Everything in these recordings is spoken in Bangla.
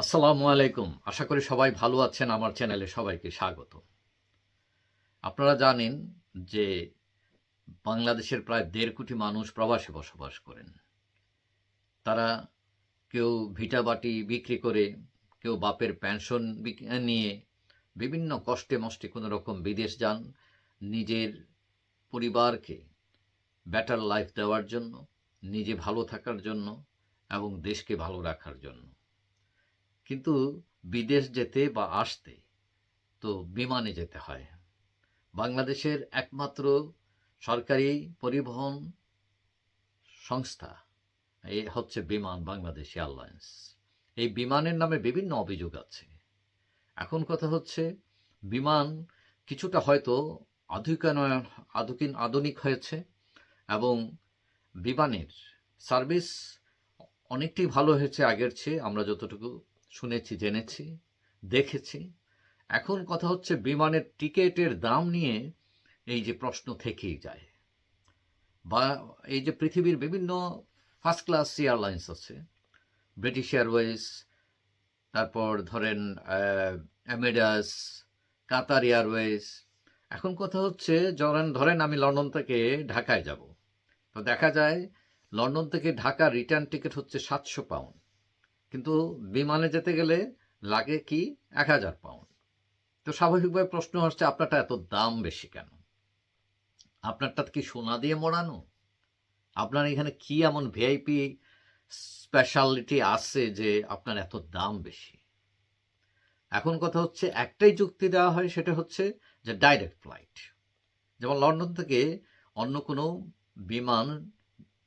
আসসালামু আলাইকুম। আশা করি সবাই ভালো আছেন। আমার চ্যানেলে সবাইকে স্বাগত। আপনারা জানেন যে বাংলাদেশের প্রায় দেড় কোটি মানুষ প্রবাসে বসবাস করেন। তারা কেউ ভিটাবাটি বিক্রি করে, কেউ বাপের পেনশন নিয়ে বিভিন্ন কষ্টে মষ্টে কোনো রকম বিদেশ যান নিজের পরিবারকে বেটার লাইফ দেওয়ার জন্য, নিজে ভালো থাকার জন্য এবং দেশকে ভালো রাখার জন্য। কিন্তু বিদেশ যেতে বা আসতে তো বিমানে যেতে হয়। বাংলাদেশের একমাত্র সরকারি পরিবহন সংস্থা, এ হচ্ছে বিমান বাংলাদেশ এয়ারলাইন্স। এই বিমানের নামে বিভিন্ন অভিযোগ আছে। এখন কথা হচ্ছে, বিমান কিছুটা হয়তো আধুনিকায়ন আধুকিন আধুনিক হয়েছে এবং বিমানের সার্ভিস অনেকটাই ভালো হয়েছে আগের চেয়ে। আমরা যতটুকু শুনেছি, জেনেছি, দেখেছি। এখন কথা হচ্ছে বিমানের টিকেটের দাম নিয়ে এই যে প্রশ্ন থেকেই যায়। বা এই যে পৃথিবীর বিভিন্ন ফার্স্ট ক্লাস এয়ারলাইন্স আছে, ব্রিটিশ এয়ারওয়েজ, তারপর ধরেন অ্যামেডাস কাতার এয়ারওয়েজ। এখন কথা হচ্ছে, ধরেন ধরেন আমি লন্ডন থেকে ঢাকায় যাব। তো দেখা যায়, লন্ডন থেকে ঢাকা রিটার্ন টিকিট হচ্ছে সাতশো পাউন্ড। কিন্তু বিমানে যেতে গেলে লাগে কি এক হাজার পাউন্ড তো স্বাভাবিকভাবে প্রশ্ন হচ্ছে আপনারটা এত দাম বেশি কেন? আপনারটা কি সোনা দিয়ে মোড়ানো? আপনার এখানে কি এমন ভিআইপি স্পেশালিটি আছে যে আপনার এত দাম বেশি? এখন কথা হচ্ছে, একটাই যুক্তি দেওয়া হয়, সেটা হচ্ছে যে ডাইরেক্ট ফ্লাইট যেমন লন্ডন থেকে অন্য কোনো বিমান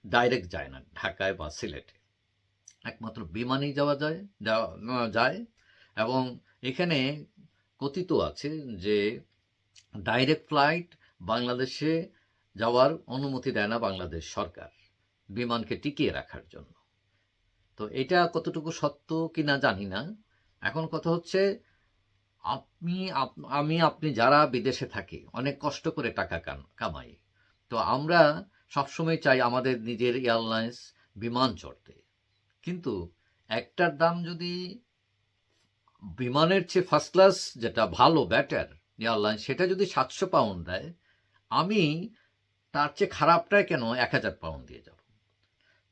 ডাইরেক্ট যায় না, ঢাকায় বা সিলেটে। একমাত্র বিমানেই যাওয়া যায় যায়। এবং এখানে কথিত আছে যে ডাইরেক্ট ফ্লাইট বাংলাদেশে যাওয়ার অনুমতি দেয় না বাংলাদেশ সরকার বিমানকে টিকিয়ে রাখার জন্য। তো এটা কতটুকু সত্য কি না জানি না। এখন কথা হচ্ছে আপনি আমি, আপনি যারা বিদেশে থাকি, অনেক কষ্ট করে টাকা কামাই। তো আমরা সবসময় চাই আমাদের নিজের এয়ারলাইন্স বিমান চড়তে। কিন্তু একটার দাম যদি বিমানের চেয়ে ফার্স্ট ক্লাস যেটা ভালো ব্যাটার এয়ারলাইন সেটা যদি সাতশো পাউন্ড দেয়, আমি তার চেয়ে খারাপটায় কেন এক হাজার পাউন্ড দিয়ে যাব?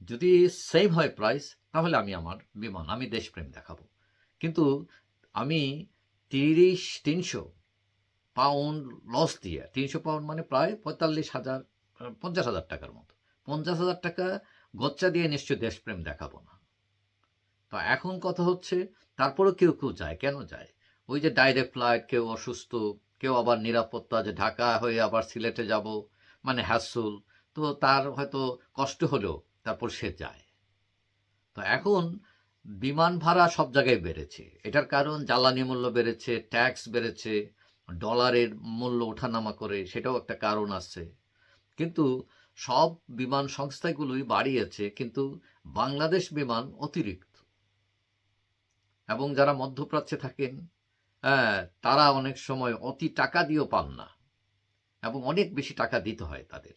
যদি সেম হয় প্রাইস তাহলে আমি আমার বিমান, আমি দেশপ্রেম দেখাবো। কিন্তু আমি তিরিশ, তিনশো পাউন্ড লস দিয়ে, তিনশো পাউন্ড মানে প্রায় পঁয়তাল্লিশ হাজার, পঞ্চাশ হাজার টাকার মতো। পঞ্চাশ হাজার টাকা গচ্চা দিয়ে নিশ্চয়ই দেশপ্রেম দেখাবো না। তো এখন কথা হচ্ছে, তারপরেও কেউ কেউ যায়, কেন যায়? ওই যে ডাইরেক্ট ফ্লাইট কেউ অসুস্থ, কেউ আবার নিরাপত্তা, যে ঢাকা হয়ে আবার সিলেটে যাব মানে হ্যাসুল তো তার হয়তো কষ্ট হলেও তারপর সে যায়। তো এখন বিমান ভাড়া সব জায়গায় বেড়েছে। এটার কারণ জ্বালানি মূল্য বেড়েছে ট্যাক্স বেড়েছে ডলারের মূল্য ওঠানামা করে, সেটাও একটা কারণ আছে। কিন্তু সব বিমান সংস্থাগুলোই বাড়িয়েছে, কিন্তু বাংলাদেশ বিমান অতিরিক্ত। এবং যারা মধ্যপ্রাচ্যে থাকেন হ্যাঁ, তারা অনেক সময় অতি টাকা দিয়েও পান না এবং অনেক বেশি টাকা দিতে হয় তাদের।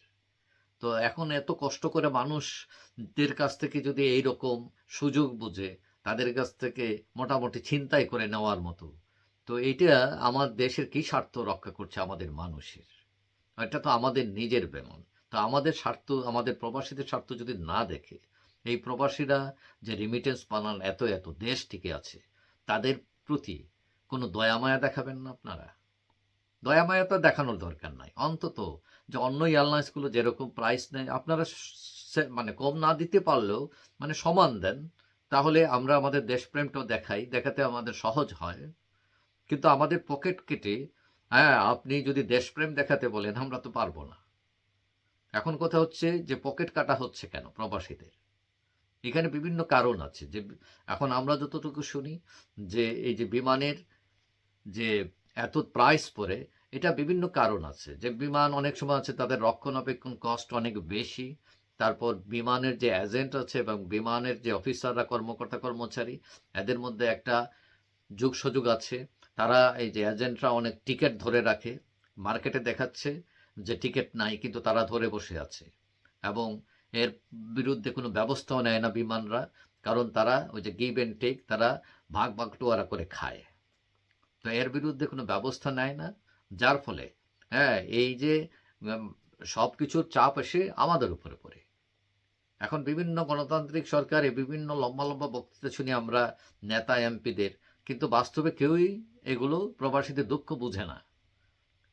তো এখন এত কষ্ট করে মানুষদের কাছ থেকে যদি এই রকম সুযোগ বুঝে তাদের কাছ থেকে মোটামুটি ছিনতাই করে নেওয়ার মতো তো এটা আমার দেশের কি স্বার্থ রক্ষা করছে আমাদের মানুষের? এটা তো আমাদের নিজের বেমন তো আমাদের স্বার্থ আমাদের প্রবাসীদের স্বার্থ যদি না দেখে এই প্রবাসীরা যে রিমিটেন্স পানান এত এত দেশ টিকে আছে, তাদের প্রতি কোনো দয়া মায়া দেখাবেন না আপনারা? দয়া মায়া তো দেখানোর দরকার নাই। অন্তত যে অন্য এয়ারলাইন্সগুলো যেরকম প্রাইস নেয়, আপনারা মানে কম না দিতে পারলেও মানে সমান দেন, তাহলে আমরা আমাদের দেশপ্রেমটাও দেখাই, দেখাতে আমাদের সহজ হয়। কিন্তু আমাদের পকেট কেটে হ্যাঁ আপনি যদি দেশপ্রেম দেখাতে বলেন, আমরা তো পারব না। এখন কথা হচ্ছে যে পকেট কাটা হচ্ছে কেন প্রবাসীদের? এখানে বিভিন্ন কারণ আছে যে, এখন আমরা যতটুকু শুনি যে, এই যে বিমানের যে এত প্রাইস পড়ে, এটা বিভিন্ন কারণ আছে। যে বিমান অনেক সময় আছে তাদের রক্ষণাবেক্ষণ কস্ট অনেক বেশি, তারপর বিমানের যে এজেন্ট আছে এবং বিমানের যে অফিসাররা কর্মকর্তা, কর্মচারী, এদের মধ্যে একটা যুগ সুযোগ আছে। তারা এই যে এজেন্টরা অনেক টিকিট ধরে রাখে। মার্কেটে দেখাচ্ছে যে টিকিট নাই, কিন্তু তারা ধরে বসে আছে। এবং এর বিরুদ্ধে কোনো ব্যবস্থাও নেয় না বিমানরা, কারণ তারা ওই যে গিভ অ্যান্ড টেক তারা ভাগ ভাগ টোয়ারা করে খায়। তো এর বিরুদ্ধে কোনো ব্যবস্থা নেয় না, যার ফলে হ্যাঁ এই যে সব কিছুর চাপ এসে আমাদের উপরে পড়ে। এখন বিভিন্ন গণতান্ত্রিক সরকারে বিভিন্ন লম্বা লম্বা বক্তৃতা শুনি আমরা নেতা, এমপিদের, কিন্তু বাস্তবে কেউই এগুলো প্রবাসীদের দুঃখ বুঝে না,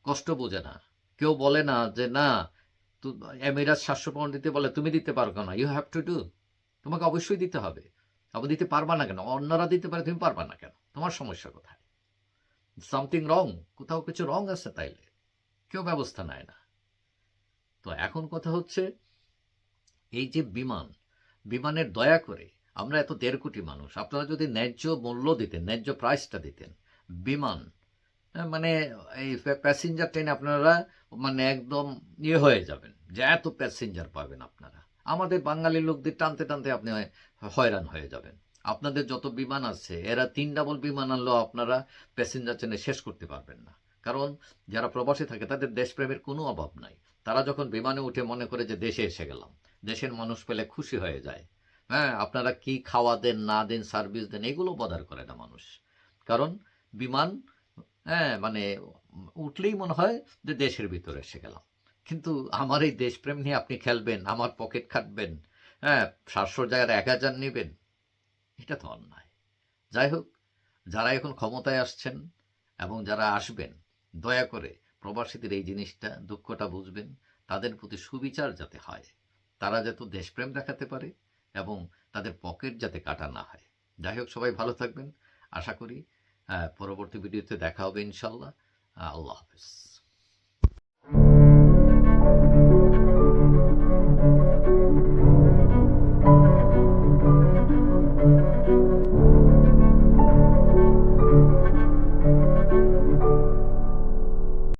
কষ্ট বোঝে না। কেউ বলে না যে, না এমিরাত সাতশো পাউন্ড দিতে বলে, তুমি দিতে পারো না ইউ হ্যাভ টু ডু তোমাকে অবশ্যই দিতে হবে। আবার দিতে পারবা না কেন? অন্যরা দিতে পারে, তুমি পারবা না কেন? তোমার সমস্যা কোথায়? সামথিং রং কোথাও কিছু রং আছে তাইলে? কেউ ব্যবস্থা নেয় না। তো এখন কথা হচ্ছে, এই যে বিমান, বিমানের দয়া করে আমরা এত দেড় কোটি মানুষ, আপনারা যদি ন্যায্য মূল্য দিতেন, ন্যায্য প্রাইসটা দিতেন, বিমান মানে এই প্যাসেঞ্জার ট্রেনে আপনারা মানে একদম ইয়ে হয়ে যাবেন। যে এত প্যাসেঞ্জার পাবেন আপনারা। আমাদের বাঙালি লোকদের টানতে টানতে আপনি হয়রান হয়ে যাবেন। আপনাদের যত বিমান আছে, এরা তিন ডাবল বিমান আনলেও আপনারা প্যাসেঞ্জার ট্রেনে শেষ করতে পারবেন না। কারণ যারা প্রবাসী থাকে, তাদের দেশপ্রেমের কোনো অভাব নাই। তারা যখন বিমানে উঠে মনে করে যে দেশে এসে গেলাম, দেশের মানুষ পেলে খুশি হয়ে যায়। হ্যাঁ আপনারা কি খাওয়া দেন, না দেন সার্ভিস দেন, এগুলো বদার করে না মানুষ। কারণ বিমান হ্যাঁ মানে উঠলেই মনে হয় যে দেশের ভিতরে এসে গেলাম। কিন্তু আমার এই দেশপ্রেম নিয়ে আপনি খেলবেন, আমার পকেট খাটবেন হ্যাঁ সাতশোর জায়গার এক হাজার নেবেন, এটা তো অন্যায়। যাই হোক, যারা এখন ক্ষমতায় আসছেন এবং যারা আসবেন, দয়া করে প্রবাসীদের এই জিনিসটা, দুঃখটা বুঝবেন, তাদের প্রতি সুবিচার যাতে হয়, তারা যাতে দেশপ্রেম দেখাতে পারে এবং তাদের পকেট যাতে কাটা না হয়। যাই হোক, সবাই ভালো থাকবেন। আশা করি পরবর্তী ভিডিওতে দেখা হবে ইনশাল্লাহ। আল্লাহ হাফেজ।